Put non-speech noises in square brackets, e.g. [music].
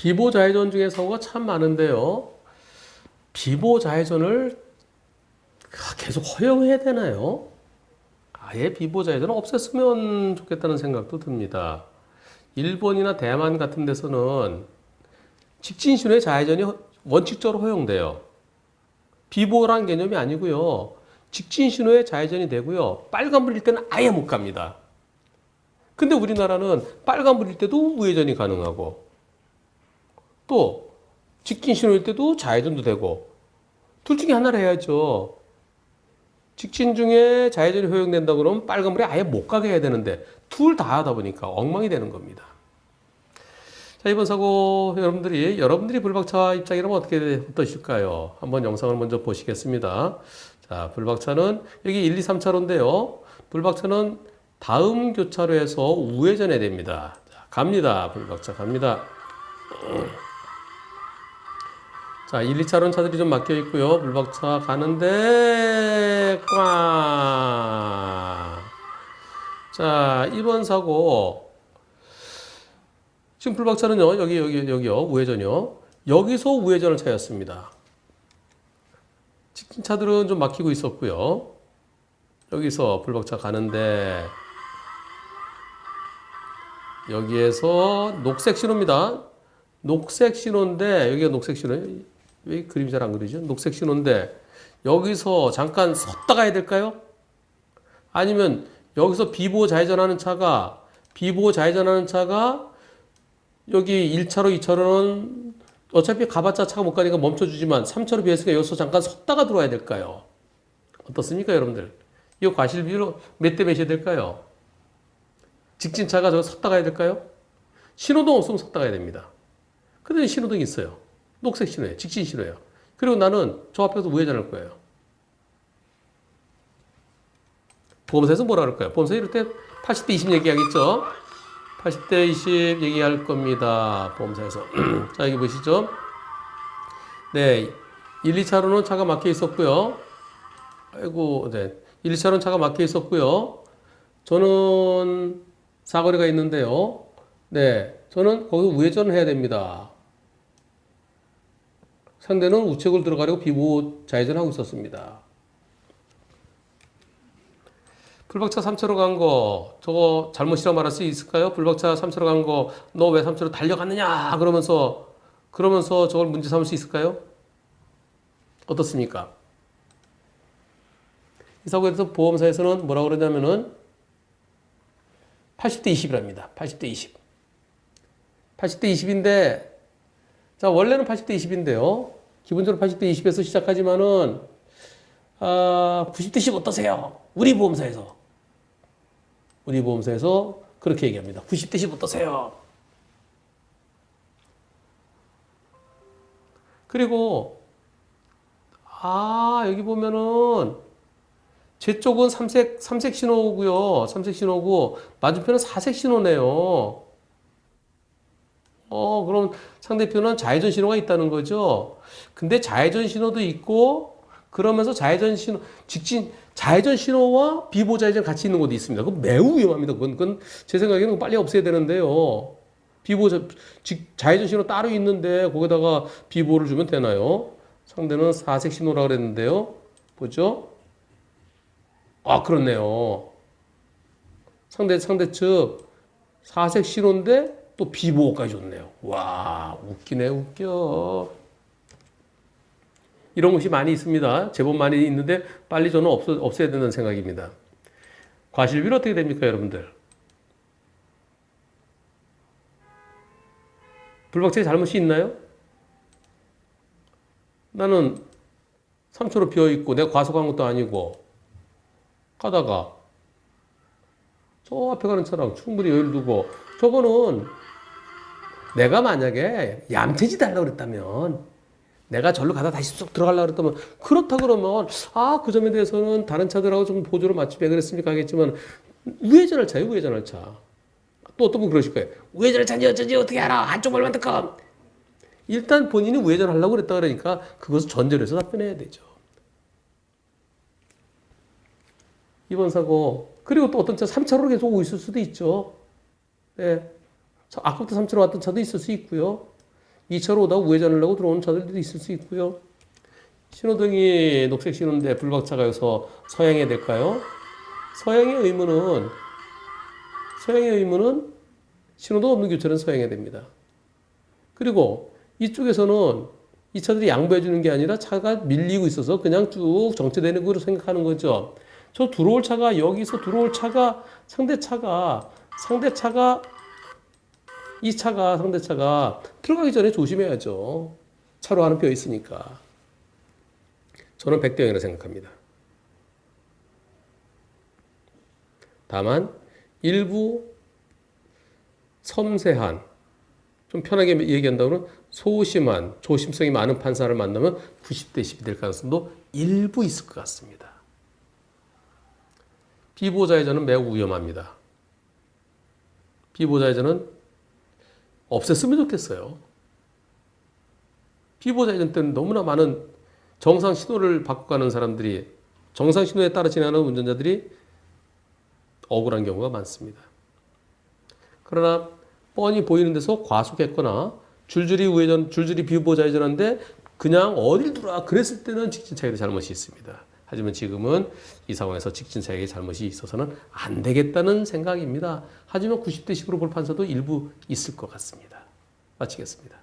비보 좌회전 중에 사고가 참 많은데요. 비보 좌회전을 계속 허용해야 되나요? 아예 비보 좌회전을 없앴으면 좋겠다는 생각도 듭니다. 일본이나 대만 같은 데서는 직진 신호의 좌회전이 허- 원칙적으로 허용돼요. 비보라는 개념이 아니고요. 직진 신호의 좌회전이 되고요. 빨간불일 때는 아예 못 갑니다. 근데 우리나라는 빨간불일 때도 우회전이 가능하고 또 직진 신호일 때도 좌회전도 되고 둘 중에 하나를 해야죠. 직진 중에 좌회전이 허용된다 그러면 빨간불에 아예 못 가게 해야 되는데 둘 다 하다 보니까 엉망이 되는 겁니다. 자 이번 사고 여러분들이 여러분들이 불박차 입장이라면 어떻게 어떠실까요? 한번 영상을 먼저 보시겠습니다. 자 불박차는 여기 1, 2, 3차로인데요. 불박차는 다음 교차로에서 우회전해야 됩니다. 자, 갑니다. 불박차 갑니다. 자, 1, 2차로는 차들이 좀 막혀 있고요. 불박차 가는데 꽝. 자, 이번 사고 지금 불박차는요. 여기 여기 여기요. 우회전이요. 여기서 우회전을 차였습니다. 직진 차들은 좀 막히고 있었고요. 여기서 불박차 가는데 여기에서 녹색 신호입니다. 녹색 신호인데 여기가 녹색 신호예요. 왜 그림이 잘 안 그리죠? 녹색 신호인데 여기서 잠깐 섰다 가야 될까요? 아니면 여기서 비보호 좌회전하는 차가 비보호 좌회전하는 차가 여기 1차로 2차로는 어차피 가봤자 차가 못 가니까 멈춰주지만 3차로 비했으니까 여기서 잠깐 섰다가 들어와야 될까요? 어떻습니까 여러분들? 이 과실 비율 몇대 몇이 될까요? 직진차가 저 섰다 가야 될까요? 신호등 없으면 섰다 가야 됩니다. 근데 신호등이 있어요. 녹색 신호예요. 직진 신호예요. 그리고 나는 저 앞에서 우회전할 거예요. 보험사에서 뭐라 그럴까요? 보험사 이럴 때 80대 20 얘기하겠죠? 80대 20 얘기할 겁니다. 보험사에서. [clears throat] 자, 여기 보시죠. 네. 1, 2차로는 차가 막혀 있었고요. 아이고, 네. 1, 2차로는 차가 막혀 있었고요. 저는 사거리가 있는데요. 네. 저는 거기서 우회전을 해야 됩니다. 상대는 우측을 들어가려고 비보 좌회전하고 있었습니다. 불박차 3차로 간 거, 저거 잘못이라고 말할 수 있을까요? 불박차 3차로 간 거, 너 왜 3차로 달려갔느냐? 그러면서, 그러면서 저걸 문제 삼을 수 있을까요? 어떻습니까? 이 사고에 대해서 보험사에서는 뭐라고 그러냐면은 80대 20이랍니다. 80대 20. 80대 20인데, 자, 원래는 80대 20인데요. 기본적으로 80대 20에서 시작하지만은, 아, 90대 10 어떠세요? 우리 보험사에서. 우리 보험사에서 그렇게 얘기합니다. 90대 10 어떠세요? 그리고, 아, 여기 보면은, 제 쪽은 삼색, 삼색 신호고요. 삼색 신호고, 맞은편은 사색 신호네요. 상대편은 좌회전 신호가 있다는 거죠. 근데 좌회전 신호도 있고, 그러면서 좌회전 신호, 직진, 좌회전 신호와 비보 좌회전 같이 있는 곳도 있습니다. 그건 매우 위험합니다. 그건, 그건 제 생각에는 빨리 없애야 되는데요. 비보, 좌- 직- 좌회전 신호 따로 있는데, 거기다가 비보를 주면 되나요? 상대는 사색 신호라 그랬는데요. 보죠? 아, 그렇네요. 상대, 상대 측 사색 신호인데 또 비보호까지 줬네요. 와, 웃기네, 웃겨. 이런 것이 많이 있습니다. 제법 많이 있는데 빨리 저는 없, 없애야 된다는 생각입니다. 과실비는 어떻게 됩니까, 여러분들? 불박차에 잘못이 있나요? 나는 3초로 비어 있고 내가 과속한 것도 아니고 가다가 저 앞에 가는 차랑 충분히 여유를 두고 저거는 내가 만약에 얌체짓 하려고 그랬다면 내가 절로 가다 다시 쑥 들어가려고 그랬다면 그렇다 그러면 아 그 점에 대해서는 다른 차들하고 좀 보조를 맞추왜 그랬습니까? 하겠지만 우회전을 차요 우회전을 차또 어떤 분 그러실 거예요. 우회전을 차지 어쩌지 어떻게 알아? 한쪽 발만 득컴 일단 본인이 우회전 하려고 그랬다 그러니까 그것을 전제로 해서 답변해야 되죠. 이번 사고 그리고 또 어떤 차 3차로로 계속 오고 있을 수도 있죠. 네. 저 아까부터 3차로 왔던 차도 있을 수 있고요. 2차로 오다가 우회전을 하고 들어오는 차들도 있을 수 있고요. 신호등이 녹색 신호인데 불박차가 여기서 서행해야 될까요? 서행의 의무는 서행의 의무는 신호도 없는 교차로는 서행해야 됩니다. 그리고 이쪽에서는 이 차들이 양보해 주는 게 아니라 차가 밀리고 있어서 그냥 쭉 정체되는 거로 생각하는 거죠. 저 들어올 차가 여기서 들어올 차가 상대 차가 상대 차가 이 차가 상대 차가 들어가기 전에 조심해야죠. 차로 하는 뼈 있으니까. 저는 백대형이라 생각합니다. 다만 일부 섬세한 좀 편하게 얘기한다면 소심한 조심성이 많은 판사를 만나면 90대 10이 될 가능성도 일부 있을 것 같습니다. 비보자의전은 매우 위험합니다. 비보자의전은 없앴으면 좋겠어요. 비보자의전 때는 너무나 많은 정상 신호를 받고 가는 사람들이 정상 신호에 따라 지나가는 운전자들이 억울한 경우가 많습니다. 그러나 뻔히 보이는 데서 과속했거나 줄줄이 우회전, 줄줄이 비보자 회전한데 그냥 어딜 돌아 그랬을 때는 직진차에도 잘못이 있습니다. 하지만 지금은 이 상황에서 직진차에게 잘못이 있어서는 안 되겠다는 생각입니다. 하지만 90대 10으로 볼 판사도 일부 있을 것 같습니다. 마치겠습니다.